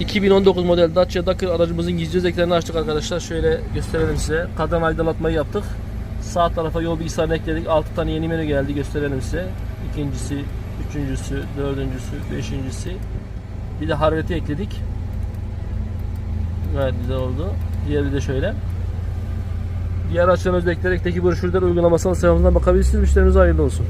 2019 model Dacia Dakar aracımızın gizli özelliklerini açtık arkadaşlar. Şöyle gösterelim size. Kadran aydınlatmayı yaptık. Sağ tarafa yol bilgisayarını ekledik. 6 tane yeni menü geldi. Gösterelim size. İkincisi, üçüncüsü, dördüncüsü, beşincisi. Bir de harareti ekledik. Gayet güzel oldu. Diğeri de şöyle. Diğer açılan özellikler ekteki broşürler uygulamasına sayfamızdan bakabilirsiniz. Müşterinize hayırlı olsun.